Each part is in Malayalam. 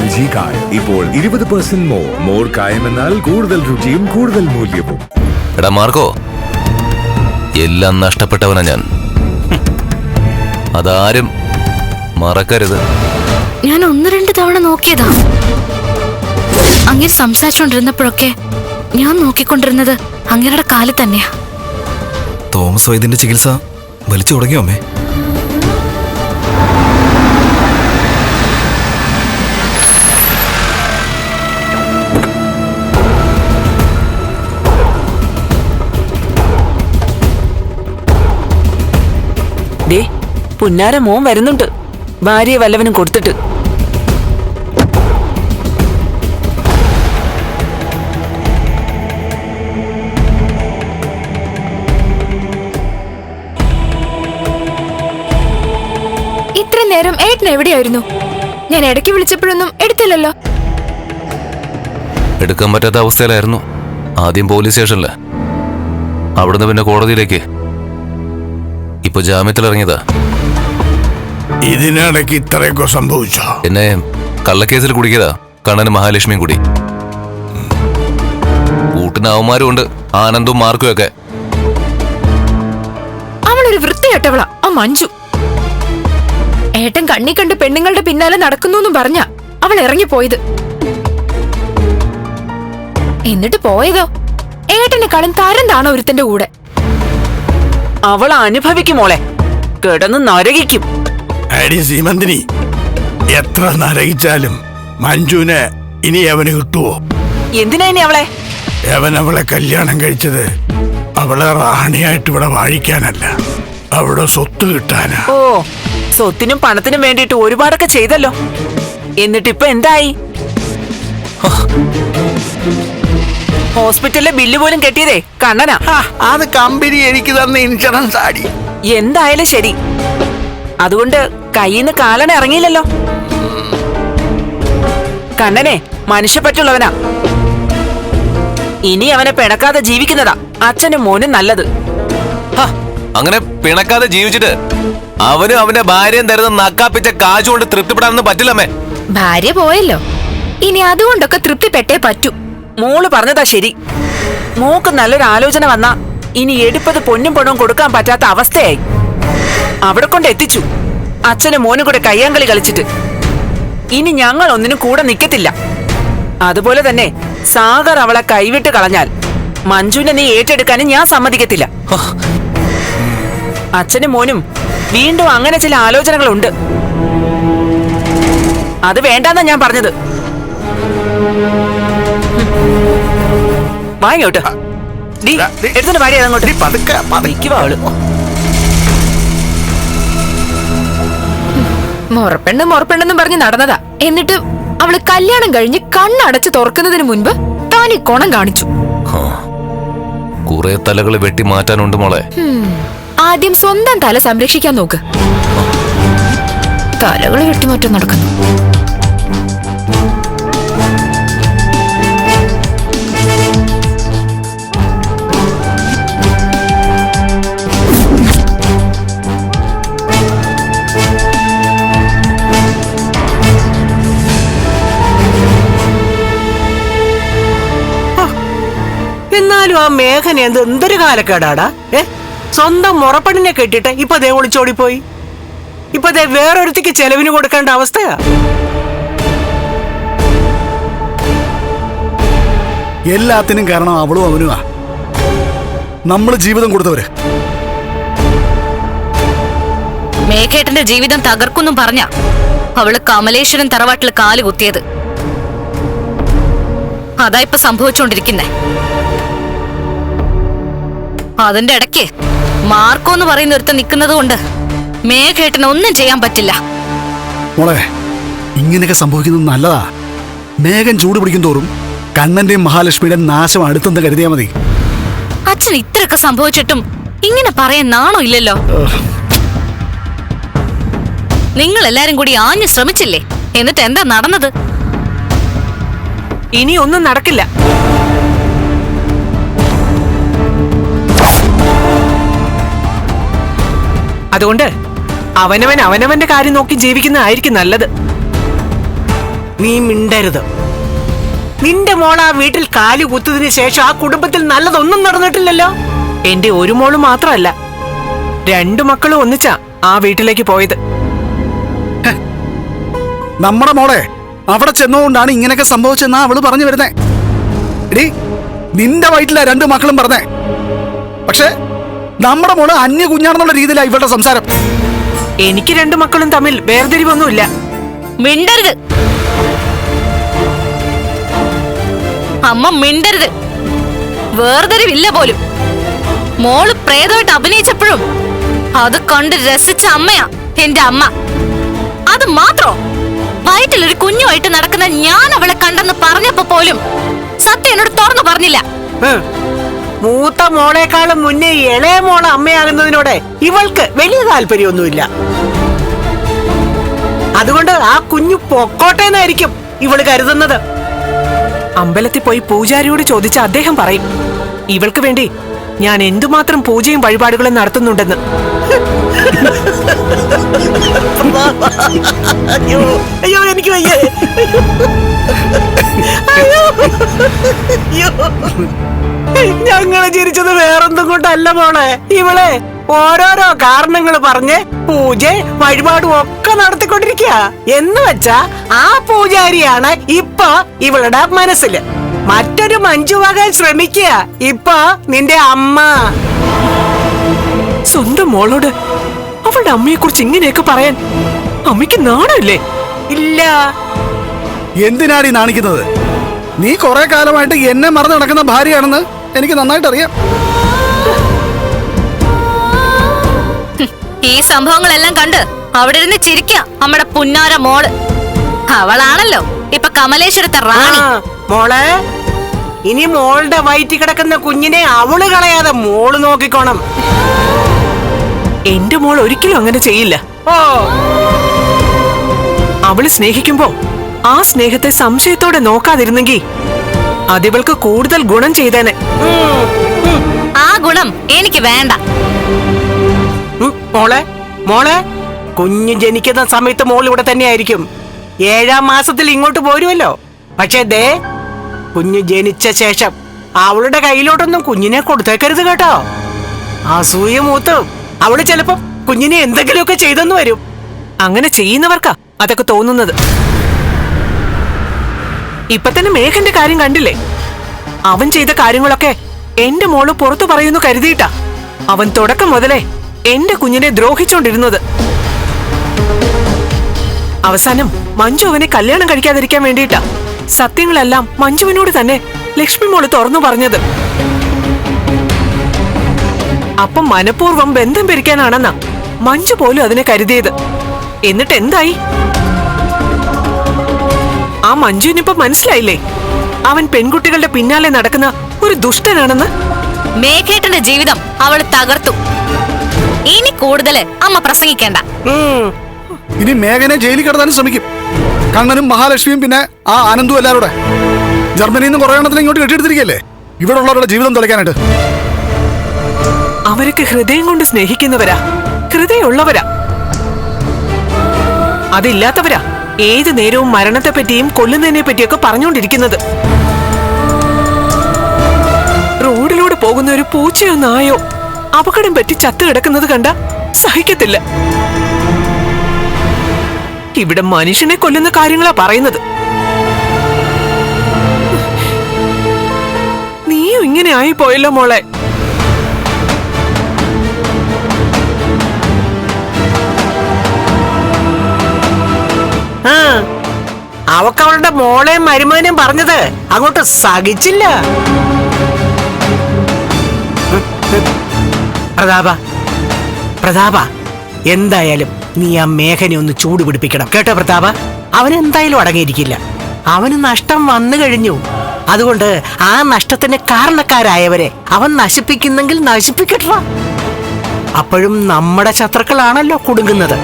എൽ ജി കായം. ഇപ്പോൾ ഇരുപത് പെർസെന്റ് മോർ മോർ കായം എന്നാൽ കൂടുതൽ രുചിയും കൂടുതൽ മൂല്യവും. എടാ മാർക്കോ. എല്ലാം നഷ്ടപ്പെട്ടവനാ ഞാൻ. അതാരും മറക്കരുത്. ഞാൻ ഒന്ന് രണ്ട് തവണ നോക്കിയതാ. അങ്ങനെ സംസാരിച്ചുകൊണ്ടിരുന്നപ്പോഴൊക്കെ ഞാൻ നോക്കിക്കൊണ്ടിരുന്നത് അങ്ങേരുടെ കാലിൽ തന്നെയാ. തോമസ് വൈദ്യന്റെ ചികിത്സ വലിച്ചു തുടങ്ങിയോ അമ്മേ? ദേ പുന്നാര മോൻ വരുന്നുണ്ട്. ഭാര്യയെ വല്ലവനും കൊടുത്തിട്ട്. ഇത്ര നേരം ഏട്ടൻ എവിടെയായിരുന്നു? ഞാൻ ഇടയ്ക്ക് വിളിച്ചപ്പോഴൊന്നും എടുത്തില്ലല്ലോ. എടുക്കാൻ പറ്റാത്ത അവസ്ഥയിലായിരുന്നു. ആദ്യം പോലീസ് സ്റ്റേഷനിൽ. അവിടുന്ന് പിന്നെ കോടതിയിലേക്ക്. ഇപ്പൊ ജാമ്യത്തിൽ ഇറങ്ങിയതാ ഇതിനിടയ്ക്ക് ഇത്രയൊക്കെ സംഭവിച്ചോ? എന്നെ കള്ളക്കേസിൽ കുടിക്കതാ കണ്ണന് മഹാലക്ഷ്മിയും കൂടി. കൂട്ടിന് അവന്മാരും ഉണ്ട് ആനന്ദും മാർക്കും ഒക്കെ. അവളൊരു വൃത്തിയട്ടവള ആ മഞ്ജു. ഏട്ടൻ കണ്ണി കണ്ട് പെണ്ണുങ്ങളുടെ പിന്നാലെ നടക്കുന്നു പറഞ്ഞ അവൾ ഇറങ്ങിപ്പോയത്. എന്നിട്ട് പോയതോ? ഏട്ടനെക്കാളും തരം താണോ ഒരുത്തന്റെ കൂടെ? അവൾ അനുഭവിക്കും മോളെ. കിടന്ന് നരകിക്കും. അടി സീമന്തിനി എത്ര നരകിച്ചാലും മഞ്ജുവിനെ ഇനി അവന് കിട്ടുവോ? എന്തിനാ ഇനി അവളെ? അവൻ അവളെ കല്യാണം കഴിച്ചത് അവളെ റാണിയായിട്ട് ഇവിടെ വാഴിക്കാനല്ല അവിടെ സ്വത്ത് കിട്ടാനാ. ഓ സ്വത്തിനും പണത്തിനും വേണ്ടിയിട്ട് ഒരുപാടൊക്കെ ചെയ്തല്ലോ. എന്നിട്ടിപ്പൊ എന്തായി? ഹോസ്പിറ്റലിലെ ബില്ല് പോലും കെട്ടിയതേ കണ്ണനാ. അത് കമ്പനി എനിക്ക് തന്ന ഇൻഷുറൻസ് ആടി. എന്തായാലും ശരി. അതുകൊണ്ട് കയ്യിന്ന് കാലന ഇറങ്ങിയില്ലല്ലോ. കണ്ണനെ മനുഷ്യപ്പറ്റുള്ളവനാ ഇനി അവനെ പിണക്കാതെ ജീവിക്കുന്നതാ. അച്ഛനും മോനും നല്ലത്. ഹ, അങ്ങനെ പിണക്കാതെ ജീവിച്ചിട്ട് അവനും അവന്റെ ഭാര്യയും തരുന്ന നക്കാപ്പിച്ച കാശ് കൊണ്ട് തൃപ്തിപ്പെടാനൊന്നും പറ്റില്ലമ്മേ. ഭാര്യ പോയല്ലോ. ഇനി അതുകൊണ്ടൊക്കെ തൃപ്തിപ്പെട്ടേ പറ്റൂ. മോൾ പറഞ്ഞതാ ശരി. മോക്ക് നല്ലൊരു ആലോചന വന്നാ ഇനി എടുപ്പത് പൊന്നും പണവും കൊടുക്കാൻ പറ്റാത്ത അവസ്ഥയായി. അവിടെ കൊണ്ട് എത്തിച്ചു. അച്ഛനും മോനും കൂടെ കയ്യാങ്കളി കളിച്ചിട്ട്. ഇനി ഞങ്ങൾ ഒന്നിനും കൂടെ നിൽക്കത്തില്ല അതുപോലെ തന്നെ സാഗർ അവളെ കൈവിട്ട് കളഞ്ഞാൽ മഞ്ജുവിനെ നീ ഏറ്റെടുക്കാനും ഞാൻ സമ്മതിക്കത്തില്ല. അച്ഛനും മോനും വീണ്ടും അങ്ങനെ ചില ആലോചനകളുണ്ട്. അത് വേണ്ടെന്നാ ഞാൻ പറഞ്ഞത്. വാങ്ങോട്ട് ഡീ എടുത്തിട്ട് ഭാര്യ അതങ്ങോട്ട് പതുക്കെ മുറപ്പെണ്ണ് മുറപ്പെണ്ണെന്നും പറഞ്ഞ് നടന്നതാ. എന്നിട്ട് അവൾ കല്യാണം കഴിഞ്ഞ് കണ്ണടച്ച് തുറക്കുന്നതിന് മുൻപ് താൻ ഈ കൊണം കാണിച്ചു. കുറെ തലകൾ വെട്ടി മാറ്റാനുണ്ട് മോളെ. ആദ്യം സ്വന്തം തല സംരക്ഷിക്കാൻ നോക്ക്. തലകൾ വെട്ടിമാറ്റം നടക്കുന്നു. ആ മേഘന എന്ത് എന്തൊരു കാലക്കേടാടാ? ഏ? സ്വന്തം മുറപ്പണിനെ കെട്ടിട്ട് ഇപ്പൊ ദേ ഒളിച്ചോടിപ്പോയി. ഇപ്പൊ ദേ വേറൊരുത്തിക്ക് ചെലവിന് കൊടുക്കേണ്ട അവസ്ഥയാ. എല്ലാത്തിനും കാരണം അവളും അവനുമാ. നമ്മൾ ജീവിതം കൊടുത്തവര്. മേഘേട്ടന്റെ ജീവിതം തകർക്കുന്നും പറഞ്ഞ അവൾ കമലേശ്വരൻ തറവാട്ടിൽ കാൽ കുത്തിയത്. അതാ ഇപ്പൊ സംഭവിച്ചുകൊണ്ടിരിക്കുന്നേ അതിന്റെ ഇടയ്ക്ക് മാർക്കോ എന്ന് പറയുന്ന ഒരുത്ത നിൽക്കുന്നത് കൊണ്ട് മേഘേട്ടന് ഒന്നും ചെയ്യാൻ പറ്റില്ല. മോളെ ഇങ്ങനെയൊക്കെ സംഭവിക്കുന്നത് നല്ലതാ. മേഘൻ ചൂട് പിടിക്കും തോറും കണ്ണന്റെയും മഹാലക്ഷ്മിയുടെയും നാശം അടുത്തെന്ന് കരുതിയാ മതി. അച്ഛൻ ഇത്രയൊക്കെ സംഭവിച്ചിട്ടും ഇങ്ങനെ പറയാൻ നാണോ ഇല്ലല്ലോ? നിങ്ങൾ എല്ലാരും കൂടി ആഞ്ഞു ശ്രമിച്ചില്ലേ? എന്നിട്ട് എന്താ നടന്നത്? ഇനി ഒന്നും നടക്കില്ല. അതുകൊണ്ട് അവനവൻ അവനവന്റെ കാര്യം നോക്കി ജീവിക്കുന്നതായിരിക്കും നല്ലത്. നീ മിണ്ടരുത്. നിന്റെ മോൾ ആ വീട്ടിൽ കാലു കുത്തതിന് ശേഷം ആ കുടുംബത്തിൽ നല്ലതൊന്നും നടന്നിട്ടില്ലല്ലോ. എന്റെ ഒരു മോൾ മാത്രമല്ല രണ്ടു മക്കളും ഒന്നിച്ചാ ആ വീട്ടിലേക്ക് പോയത്. നമ്മുടെ മോളെ അവിടെ ചെന്നുകൊണ്ടാണ് ഇങ്ങനെയൊക്കെ സംഭവിച്ചെന്നാ അവൾ പറഞ്ഞു വരുന്നേ. നിന്റെ വയറ്റിലാ രണ്ടു മക്കളും പറഞ്ഞേ. പക്ഷേ നമ്മുടെ മോൾ അന്യ കുഞ്ഞാണെന്നുള്ള രീതിയിലാണ് ഇവളുടെ സംസാരം. എനിക്ക് രണ്ടു മക്കളും തമ്മിൽ വേർതിരിവൊന്നുമില്ല. മിണ്ടരുത്. അമ്മ മിണ്ടരുത്. വേർതിരിവില്ല പോലും. മോൾ പ്രേതമായിട്ട് അഭിനയിച്ചപ്പോഴും അത് കണ്ട് രസിച്ച അമ്മയാ എന്റെ അമ്മ. അത് മാത്രോ? വയറ്റിലൊരു കുഞ്ഞുമായിട്ട് നടക്കുന്ന ഞാൻ അവളെ കണ്ടെന്ന് പറഞ്ഞപ്പോ പോലും സത്യം എന്നോട് തുറന്നു പറഞ്ഞില്ല. മൂത്ത മോളേക്കാളും മുന്നേ ഇളയ മോൾ അമ്മയാകുന്നതിനോട് ഇവൾക്ക് വലിയ താല്പര്യമൊന്നുമില്ല. അതുകൊണ്ട് ആ കുഞ്ഞു പൊക്കോട്ടേന്നായിരിക്കും ഇവൾ കരുതുന്നത്. അമ്പലത്തിൽ പോയി പൂജാരിയോട് ചോദിച്ച അദ്ദേഹം പറയും ഇവൾക്ക് വേണ്ടി ഞാൻ എന്തുമാത്രം പൂജയും വഴിപാടുകളും നടത്തുന്നുണ്ടെന്ന്. അയ്യോ എനിക്ക് വയ്യ. ഞങ്ങൾ ചിരിച്ചത് വേറൊന്നും കൊണ്ടല്ല മോളെ. ഇവളെ ഓരോരോ കാരണങ്ങൾ പറഞ്ഞ് പൂജ വഴിപാടും ഒക്കെ നടത്തിക്കൊണ്ടിരിക്കുക എന്ന് വെച്ചാ ആ പൂജാരിയാണ് ഇപ്പൊ ഇവളുടെ മനസ്സിൽ. മറ്റൊരു മഞ്ജുവാകാൻ ശ്രമിക്കുക ഇപ്പൊ നിന്റെ അമ്മ. സ്വന്തം മോളോട് അവളുടെ അമ്മയെ കുറിച്ച് ഇങ്ങനെയൊക്കെ പറയാൻ അമ്മയ്ക്ക് നാണമില്ലേ? ഇല്ല. എന്തിനാണ് ഈ നാണിക്കുന്നത്? നീ കുറെ കാലമായിട്ട് എന്നെ മറന്നു നടക്കുന്ന ഭാര്യയാണെന്ന് എനിക്ക് നന്നായിട്ട് അറിയാം ഈ സംഭവങ്ങളെല്ലാം കണ്ട് അവിടെ ഇരുന്ന് ചിരിക്ക നമ്മുടെ പുന്നാര മോൾ. അവളാണല്ലോ. ഇപ്പൊ കമലേശ്വരത്തെ റാണി. മോളെ ഇനി മോളുടെ വയറ്റി കിടക്കുന്ന കുഞ്ഞിനെ അവൾ കളയാതെ മോൾ നോക്കിക്കോണം. എന്റെ മോൾ ഒരിക്കലും അങ്ങനെ ചെയ്യില്ല. ഓ. അവൾ സ്നേഹിക്കുമ്പോ ആ സ്നേഹത്തെ സംശയത്തോടെ നോക്കാതിരുന്നെങ്കി അതിവൾക്ക് കൂടുതൽ ഗുണം ചെയ്തേനെ. ആ ഗുണം എനിക്ക് വേണ്ട. മോളെ മോളെ കുഞ്ഞ് ജനിക്കുന്ന സമയത്ത് മോൾ ഇവിടെ തന്നെ ആയിരിക്കും ഏഴാം മാസത്തിൽ ഇങ്ങോട്ട് പോരുമല്ലോ പക്ഷേ ദേ കുഞ്ഞു ജനിച്ച ശേഷം അവളുടെ കയ്യിലോട്ടൊന്നും കുഞ്ഞിനെ കൊടുത്തേക്കരുത് കേട്ടോ. അസൂയ മൂത്ത് അവൾ ചിലപ്പോ കുഞ്ഞിനെ എന്തെങ്കിലുമൊക്കെ ചെയ്തെന്ന് വരും. അങ്ങനെ ചെയ്യുന്നവർക്കാ അതൊക്കെ തോന്നുന്നത്. ഇപ്പൊ തന്നെ മേഘന്റെ കാര്യം കണ്ടില്ലേ? അവൻ ചെയ്ത കാര്യങ്ങളൊക്കെ എന്റെ മോൾ പുറത്തു പറയുന്നു കരുതിയിട്ടാ. അവൻ തുടക്കം മുതലേ എന്റെ കുഞ്ഞിനെ ദ്രോഹിച്ചോണ്ടിരുന്നത്. അവസാനം മഞ്ജു അവനെ കല്യാണം കഴിക്കാതിരിക്കാൻ വേണ്ടിയിട്ടാ. സത്യങ്ങളെല്ലാം മഞ്ജുവിനോട് തന്നെ ലക്ഷ്മി മോൾ തുറന്നു പറഞ്ഞത്. അപ്പം മനഃപൂർവം ബന്ധം പിരിക്കാനാണെന്നാ മഞ്ജു പോലും അതിനെ കരുതിയത്. എന്നിട്ട് എന്തായി? ആ മഞ്ജുവിനിപ്പോ മനസ്സിലായില്ലേ? അവൻ പെൺകുട്ടികളുടെ പിന്നാലെ നടക്കുന്ന ഒരു ദുഷ്ടനാണെന്ന്? മേഘേട്ടന്റെ ജീവിതം അവൾ തകർത്തു. ഇനി കൂടുതൽ അമ്മ പ്രസംഗിക്കേണ്ട. ഇനി മേഘനെ ജയിലിൽ കിടത്താനും ശ്രമിക്കും. കണ്ണനും മഹാലക്ഷ്മിയും പിന്നെ ആ ആനന്ദും എല്ലാവരും ജർമ്മനിന്ന് ജർമ്മനിയിൽ നിന്ന് കുറേ എണ്ണത്തിന് ഇങ്ങോട്ട് കെട്ടിയെടുത്തിരിക്കല്ലേ ഇവിടെ ഉള്ളവരുടെ ജീവിതം തുലയ്ക്കാനായിട്ട് അവരൊക്കെ ഹൃദയം കൊണ്ട് സ്നേഹിക്കുന്നവരാ. ഹൃദയമുള്ളവരാ. അതില്ലാത്തവരാ. ഏത് നേരവും മരണത്തെ പറ്റിയും കൊല്ലുന്നതിനെ പറ്റിയൊക്കെ പറഞ്ഞുകൊണ്ടിരിക്കുന്നത്. റോഡിലൂടെ പോകുന്ന ഒരു പൂച്ചയോ നായോ അപകടം പറ്റി ചത്തു കിടക്കുന്നത് കണ്ട സഹിക്കത്തില്ല. ഇവിടെ മനുഷ്യനെ കൊല്ലുന്ന കാര്യങ്ങളാ പറയുന്നത്. നീയും ഇങ്ങനെ ആയി പോയല്ലോ മോളെ. അവക്ക് അവളുടെ മോളെയും മരുമകനെയും പറഞ്ഞത് അങ്ങോട്ട് സഹിച്ചില്ല. പ്രതാപ പ്രതാപ എന്തായാലും നീ ആ മേഘനെ ഒന്ന് ചൂട് പിടിപ്പിക്കണം. കേട്ടോ പ്രതാപ? അവൻ എന്തായാലും അടങ്ങിയിരിക്കില്ല. അവന് നഷ്ടം വന്നു കഴിഞ്ഞു. അതുകൊണ്ട് ആ നഷ്ടത്തിന് കാരണക്കാരായവരെ അവൻ നശിപ്പിക്കുന്നെങ്കിൽ നശിപ്പിക്കട്ട. അപ്പോഴും നമ്മുടെ ശത്രുക്കളാണല്ലോ കുടുങ്ങുന്നത്.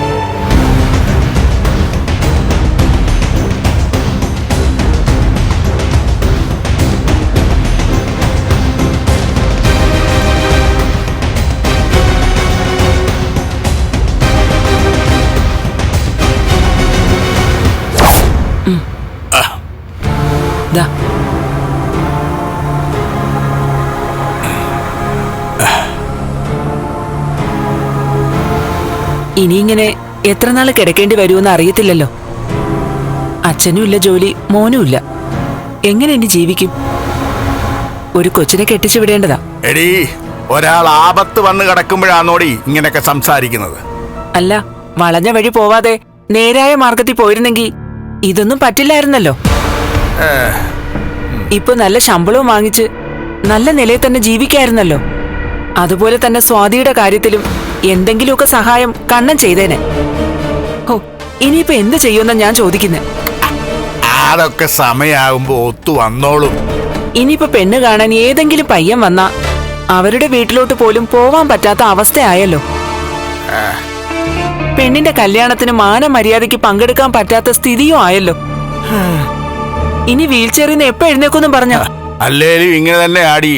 ദാ. ഇങ്ങനെ എത്ര നാൾ കിടക്കേണ്ടി വരുമെന്ന് അറിയത്തില്ലല്ലോ. അച്ഛനും ഇല്ല ജോലി മോനുമില്ല ഇല്ല. എങ്ങനെ ഇനി ജീവിക്കും? ഒരു കൊച്ചിനെ കെട്ടിച്ചു വിടേണ്ടതാ. എടീ ഒരാൾ ആപത്ത് വന്ന് കിടക്കുമ്പോഴാണോടി ഇങ്ങനെയൊക്കെ സംസാരിക്കുന്നത്? അല്ല വളഞ്ഞ വഴി പോവാതെ നേരായ മാർഗത്തിൽ പോയിരുന്നെങ്കിൽ ഇതൊന്നും പറ്റില്ലായിരുന്നല്ലോ. ഇപ്പൊ നല്ല ശമ്പളവും വാങ്ങിച്ച് നല്ല നിലയിൽ തന്നെ ജീവിക്കായിരുന്നല്ലോ. അതുപോലെ തന്നെ സ്വാതിയുടെ കാര്യത്തിലും എന്തെങ്കിലുമൊക്കെ സഹായം കണ്ണൻ ചെയ്തേനെ. ഓ ഇനിയിപ്പോ എന്ത് ചെയ്യുമെന്നാ ഞാൻ ചോദിക്കുന്നത് അതൊക്കെ സമയാകുമ്പോ ഒത്തു വന്നോളും. ഇനിയിപ്പോ പെണ്ണ് കാണാൻ ഏതെങ്കിലും പയ്യൻ വന്നാ അവരുടെ വീട്ടിലോട്ട് പോലും പോവാൻ പറ്റാത്ത അവസ്ഥയായല്ലോ. പെണ്ണിന്റെ കല്യാണത്തിന് മാനമര്യാദയ്ക്ക് പങ്കെടുക്കാൻ പറ്റാത്ത സ്ഥിതിയോ ആയല്ലോ. ഇനി വീൽ ചെയറിൽ നിന്ന് എപ്പോ എഴുന്നേക്കൊന്നും പറഞ്ഞ? അല്ലേലും ഇങ്ങനെ തന്നെ ആടി.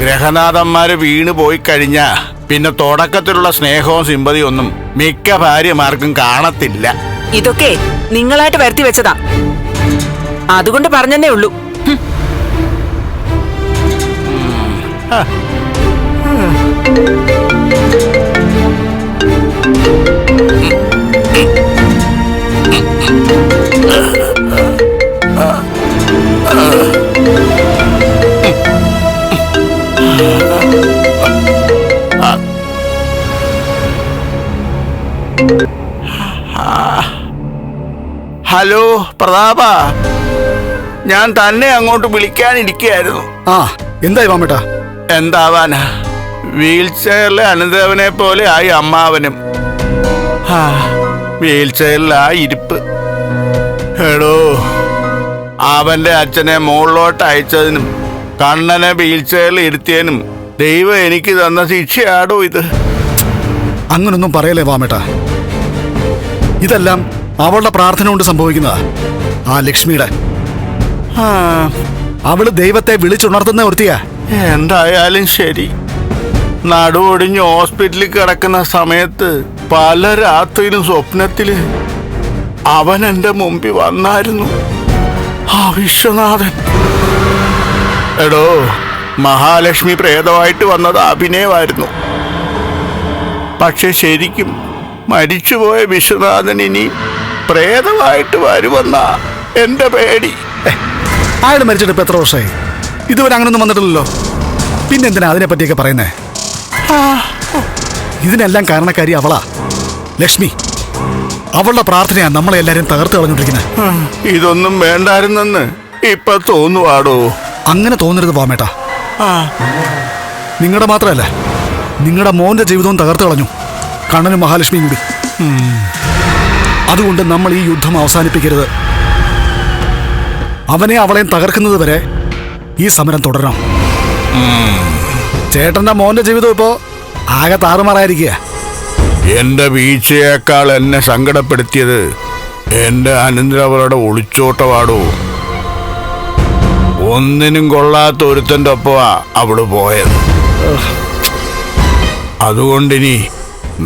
ഗ്രഹനാഥന്മാര് വീണ് പോയി കഴിഞ്ഞാ പിന്നെ തുടക്കത്തിലുള്ള സ്നേഹവും സിമ്പതിയും ഒന്നും മിക്ക ഭാര്യമാർക്കും കാണത്തില്ല. ഇതൊക്കെ നിങ്ങളായിട്ട് വരുത്തി വെച്ചതാ. അതുകൊണ്ട് പറഞ്ഞെന്നേ ഉള്ളൂ. പ്രതാപ ഞാൻ തന്നെ അങ്ങോട്ട് വിളിക്കാനിരിക്കുകയായിരുന്നു. ആ എന്തായി മാമേട്ടാ? എന്താവാനാ? വീൽ ചെയറിലെ അനന്തവനെ പോലെ ആയി അമ്മാവനും. വീൽ ചെയറിലാ ഇരിപ്പ്. എടോ അവന്റെ അച്ഛനെ മുകളിലോട്ട് അയച്ചതിനും കണ്ണനെ വീൽ ചെയറിൽ ഇരുത്തിയതിനും ദൈവം എനിക്ക് തന്ന ശിക്ഷയാടോ ഇത്? അങ്ങനൊന്നും പറയലേ വാമേട്ടാ ഇതെല്ലാം അവളുടെ പ്രാർത്ഥന കൊണ്ട് സംഭവിക്കുന്നതാ. ആ ലക്ഷ്മിയുടെ. ആ, അവൾ ദൈവത്തെ വിളിച്ചുണർത്തുന്ന വൃത്തിയാ. എന്തായാലും ശരി. നടുവൊടിഞ്ഞ് ഹോസ്പിറ്റലിൽ കിടക്കുന്ന സമയത്ത് പല രാത്രിയിലും സ്വപ്നത്തിൽ അവൻ എന്റെ മുമ്പിൽ വന്നായിരുന്നു. ആ വിശ്വനാഥൻ. എടോ മഹാലക്ഷ്മി പ്രേതമായിട്ട് വന്നത് അഭിനയമായിരുന്നു. പക്ഷെ ശരിക്കും മരിച്ചുപോയ വിശ്വനാഥൻ ഇനി പ്രേതമായിട്ട് വരുമെന്ന എന്റെ പേടി. അയാൾ മരിച്ചിട്ട് ഇപ്പൊ എത്ര വർഷമായി? ഇതുവരെ അങ്ങനൊന്നും വന്നിട്ടില്ലല്ലോ. പിന്നെ എന്തിനാ അതിനെ പറ്റിയൊക്കെ പറയുന്നേ ഇതിനെല്ലാം കാരണക്കാരി അവളാ. ലക്ഷ്മി അവളുടെ പ്രാർത്ഥനയാ നമ്മളെ എല്ലാരും തകർത്ത് കളഞ്ഞോണ്ടിരിക്കുന്നത് ഇതൊന്നും വേണ്ടായിരുന്നെന്ന് ഇപ്പൊ തോന്നുവാടോ? അങ്ങനെ തോന്നരുത് വാമേട്ടാ നിങ്ങളുടെ മാത്രമല്ല നിങ്ങളുടെ മോന്റെ ജീവിതവും തകർത്ത് കളഞ്ഞു. കണ്ണനും മഹാലക്ഷ്മിയും കൂടി. അതുകൊണ്ട് നമ്മൾ ഈ യുദ്ധം അവസാനിപ്പിക്കരുത്. അവനെ അവളെയും തകർക്കുന്നത് വരെ ഈ സമരം തുടരണം. ചേട്ടന്റെ മോന്റെ ജീവിതം ഇപ്പോ ആകെ താറുമാറായിരിക്കുക എന്റെ വീഴ്ചയേക്കാൾ എന്നെ സങ്കടപ്പെടുത്തിയത് എന്റെ അനന്തരവളുടെ ഒളിച്ചോട്ടവാടോ. ഒന്നിനും കൊള്ളാത്ത ഒരുത്തന്റെ ഒപ്പമാ അവൾ പോയത്. അതുകൊണ്ടിനി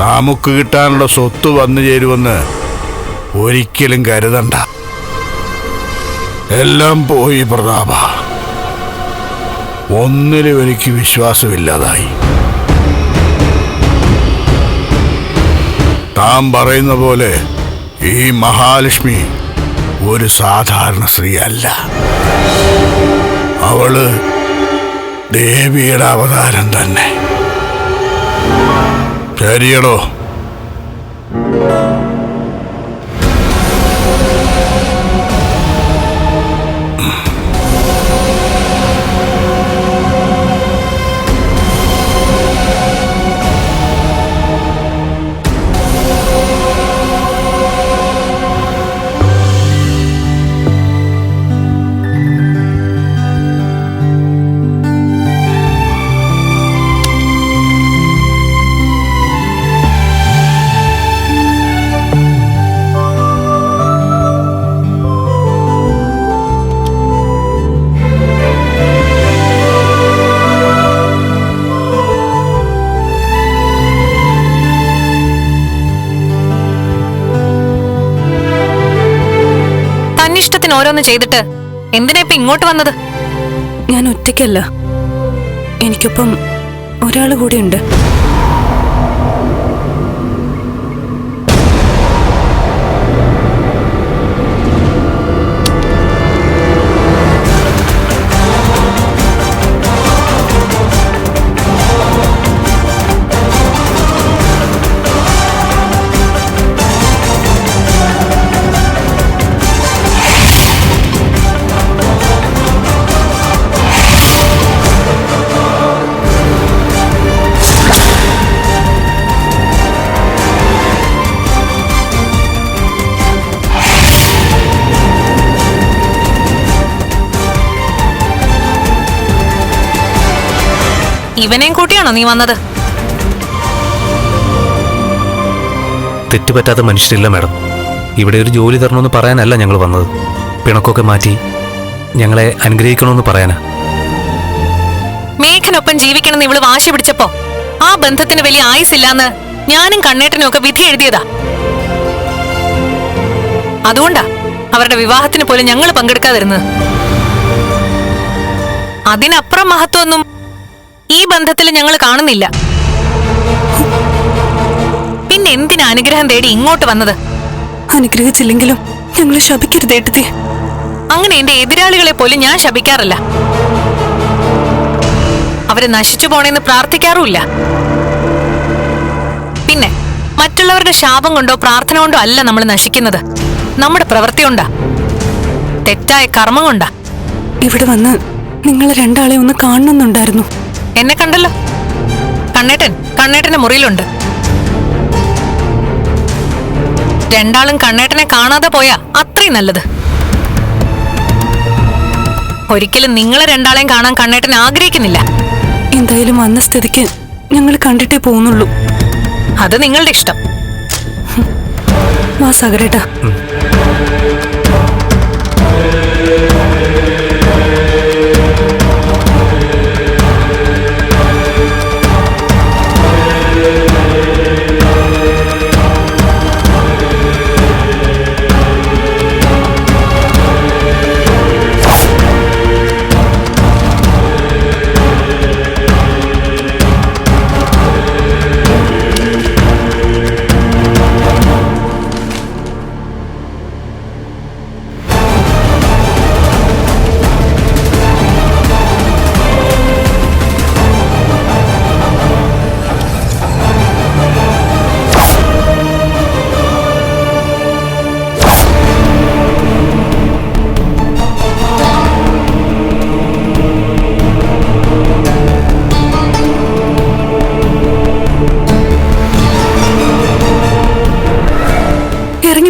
നമുക്ക് കിട്ടാനുള്ള സ്വത്ത് വന്നു ചേരുമെന്ന് ഒരിക്കലും കരുതണ്ട. എല്ലാം പോയി പ്രതാപ. ഒന്നിലും എനിക്ക് വിശ്വാസമില്ലാതായി. താൻ പറയുന്ന പോലെ ഈ മഹാലക്ഷ്മി ഒരു സാധാരണ സ്ത്രീ അല്ല അവൾ ദേവിയുടെ അവതാരം തന്നെ. ശരിയടോ. ഓരോന്ന് ചെയ്തിട്ട് എന്തിനാ ഇപ്പൊ ഇങ്ങോട്ട് വന്നത്? ഞാൻ ഒറ്റയ്ക്കല്ല. എനിക്കൊപ്പം ഒരാൾ കൂടിയുണ്ട്. ഇവനെയും കൂട്ടിയാണോ നീ വന്നത്? തെറ്റുപറ്റാത്ത മനുഷ്യരില്ല മാഡം. ഇവിടെ ഒരു ജോലി തരണമെന്ന് പറയാനല്ല ഞങ്ങൾ വന്നത്. പിണക്കൊക്കെ മാറ്റി ഞങ്ങളെ അനുഗ്രഹിക്കണമെന്ന് പറയാനാ. മേഘനൊപ്പം ജീവിക്കണമെന്ന് ഇവൾ വാശി പിടിച്ചപ്പോ ആ ബന്ധത്തിന് വലിയ ആയുസില്ലാന്ന് ഞാനും കണ്ണേട്ടനും ഒക്കെ വിധി എഴുതിയതാ. അതുകൊണ്ടാ അവരുടെ വിവാഹത്തിന് പോലും ഞങ്ങൾ പങ്കെടുക്കാതിരുന്നത്. അതിനപ്പുറം മഹത്വമൊന്നും ഈ ബന്ധത്തിൽ ഞങ്ങൾ കാണുന്നില്ല. പിന്നെ എന്തിനാ അനുഗ്രഹം തേടി ഇങ്ങോട്ട് വന്നത്? അനുഗ്രഹിച്ചില്ലെങ്കിലും ഞങ്ങൾ ശപിക്കരുത് ഏട്ടത്തി. അങ്ങനെ എന്റെ എതിരാളികളെ പോലും ഞാൻ ശപിക്കാറില്ല. അവരെ നശിച്ചു പോണേന്ന് പ്രാർത്ഥിക്കാറുമില്ല. പിന്നെ മറ്റുള്ളവരുടെ ശാപം കൊണ്ടോ പ്രാർത്ഥന കൊണ്ടോ അല്ല നമ്മൾ നശിക്കുന്നത്. നമ്മുടെ പ്രവൃത്തി കൊണ്ടാ. തെറ്റായ കർമ്മം കൊണ്ടാ. ഇവിടെ വന്ന് നിങ്ങളെ രണ്ടാളെ ഒന്ന് കാണണമെന്നുണ്ടായിരുന്നു. എന്നെ കണ്ടല്ലോ. കണ്ണേട്ടൻ കണ്ണേട്ടന്റെ മുറിയിലുണ്ട്. രണ്ടാളും കണ്ണേട്ടനെ കാണാതെ പോയാ അത്രയും നല്ലത്. ഒരിക്കലും നിങ്ങളെ രണ്ടാളെയും കാണാൻ കണ്ണേട്ടൻ ആഗ്രഹിക്കുന്നില്ല. എന്തായാലും വന്ന സ്ഥിതിക്ക് ഞങ്ങൾ കണ്ടിട്ടേ പോകുന്നുള്ളൂ. അത് നിങ്ങളുടെ ഇഷ്ടം. വാ സഗരേട്ടാ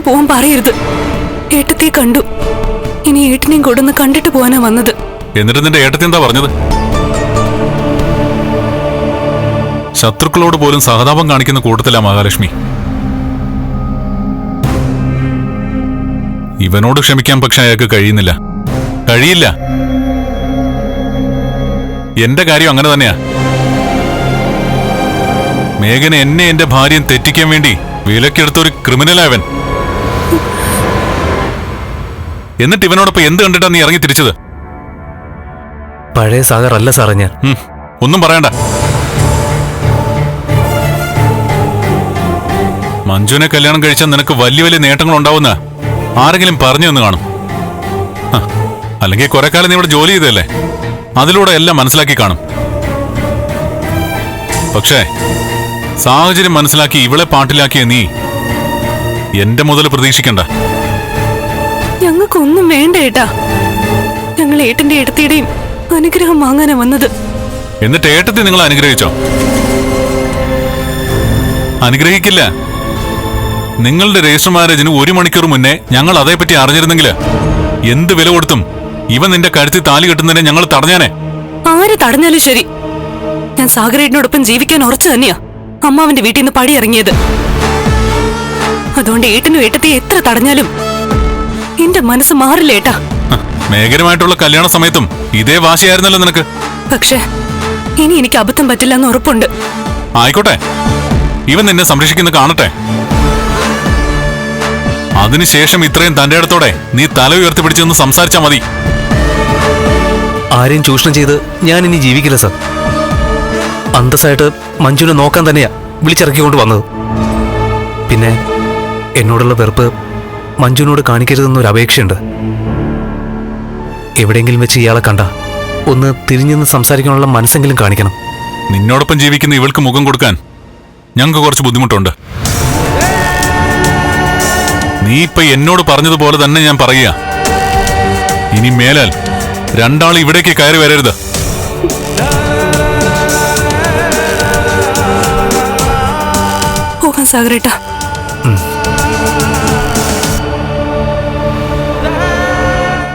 പോവാൻ പറയരുത്. ഏട്ടത്തെ കണ്ടു. ഇനി ഏട്ടനെയും കൊടുന്ന് കണ്ടിട്ട് പോവാനാ വന്നത്. എന്നിട്ട് നിന്റെ ഏട്ടത്തെ എന്താ പറഞ്ഞത്? ശത്രുക്കളോട് പോലും സഹതാപം കാണിക്കുന്ന കൂട്ടത്തിലാ മഹാലക്ഷ്മി. ഇവനോട് ക്ഷമിക്കാൻ പക്ഷെ അയാൾക്ക് കഴിയുന്നില്ല. കഴിയില്ല. എന്റെ കാര്യം അങ്ങനെ തന്നെയാ. മേഘന എന്നെ എന്റെ ഭാര്യയും തെറ്റിക്കാൻ വേണ്ടി വിലക്കെടുത്ത ഒരു ക്രിമിനലാവൻ എന്നിട്ട് ഇവനോടൊപ്പം എന്ത് കണ്ടിട്ടാ നീ ഇറങ്ങി തിരിച്ചത്? പഴയ സാഗർ അല്ല സാറേ ഞാൻ. ഒന്നും പറയണ്ട. മഞ്ജുവിനെ കല്യാണം കഴിച്ചാൽ നിനക്ക് വലിയ വലിയ നേട്ടങ്ങൾ ഉണ്ടാവുന്ന ആരെങ്കിലും പറഞ്ഞു എന്ന് കാണും. അല്ലെങ്കിൽ കുറെ കാലം നീ ഇവിടെ ജോലി ചെയ്തല്ലേ അതിലൂടെ എല്ലാം മനസ്സിലാക്കി കാണും. പക്ഷേ സാഹചര്യം മനസ്സിലാക്കി ഇവളെ പാട്ടിലാക്കിയ നീ എന്റെ മുതൽ പ്രതീക്ഷിക്കണ്ട. ഞങ്ങൾക്കൊന്നും വേണ്ട ഏട്ടാ. ഞങ്ങൾ ഏട്ടന്റെ ഏട്ടത്തിയുടെയും അനുഗ്രഹം വാങ്ങാനാ വന്നത്. എന്നിട്ട് ഏട്ടത്തെ നിങ്ങൾ അനുഗ്രഹിച്ചോ? അനുഗ്രഹിക്കില്ല. നിങ്ങളുടെ രജിസ്റ്റർ മാരേജിന് ഒരു മണിക്കൂർ മുന്നേ ഞങ്ങൾ അതേപ്പറ്റി അറിഞ്ഞിരുന്നെങ്കിൽ എന്ത് വില കൊടുത്തും ഇവൻ നിന്റെ കഴുത്തിൽ താലി കെട്ടുന്നതിനെ ഞങ്ങൾ തടഞ്ഞാനെ. ആര് തടഞ്ഞാലും ശരി. ഞാൻ സാഗരേട്ടിനോടൊപ്പം ജീവിക്കാൻ ഉറച്ചു തന്നെയാ. അമ്മാവന്റെ വീട്ടിൽ നിന്ന് പടിയിറങ്ങിയത്. അതുകൊണ്ട് ഏട്ടനും ഏട്ടത്തെ എത്ര തടഞ്ഞാലും എന്റെ മനസ്സ് മാറില്ലേട്ടാ മേഘനുമായിട്ടുള്ള കല്യാണ സമയത്തും ഇതേ വാശിയായിരുന്നല്ലോ നിനക്ക്. പക്ഷേ ഇനി എനിക്ക് അബദ്ധം പറ്റില്ല എന്ന് ഉറപ്പുണ്ട്. ആയിക്കോട്ടെ. ഇവൻ നിന്നെ സംരക്ഷിക്കുന്നു കാണട്ടെ. അതിനുശേഷം ഇത്രയും തന്റെ അടുത്തോടെ നീ തല ഉയർത്തി പിടിച്ചെന്ന് സംസാരിച്ചാ മതി. ആരെയും ചൂഷണം ചെയ്ത് ഞാൻ ഇനി ജീവിക്കില്ല സർ. അന്തസ്സായിട്ട് മഞ്ജുവിനെ നോക്കാൻ തന്നെയാ വിളിച്ചിറക്കിക്കൊണ്ട് വന്നത്. പിന്നെ എന്നോടുള്ള വെറുപ്പ് മഞ്ജുവിനോട് കാണിക്കരുതെന്നൊരു അപേക്ഷയുണ്ട്. എവിടെയെങ്കിലും വെച്ച് ഇയാളെ കണ്ട ഒന്ന് തിരിഞ്ഞെന്ന് സംസാരിക്കാനുള്ള മനസ്സെങ്കിലും കാണിക്കണം. നിന്നോടൊപ്പം ജീവിക്കുന്ന ഇവൾക്ക് മുഖം കൊടുക്കാൻ ഞങ്ങൾക്ക് കുറച്ച് ബുദ്ധിമുട്ടുണ്ട്. നീ ഇപ്പൊ എന്നോട് പറഞ്ഞതുപോലെ തന്നെ ഞാൻ പറയുക. ഇനി മേലാൽ രണ്ടാൾ ഇവിടേക്ക് കയറി വരരുത്. പോകാൻ സാഗരേട്ടാ.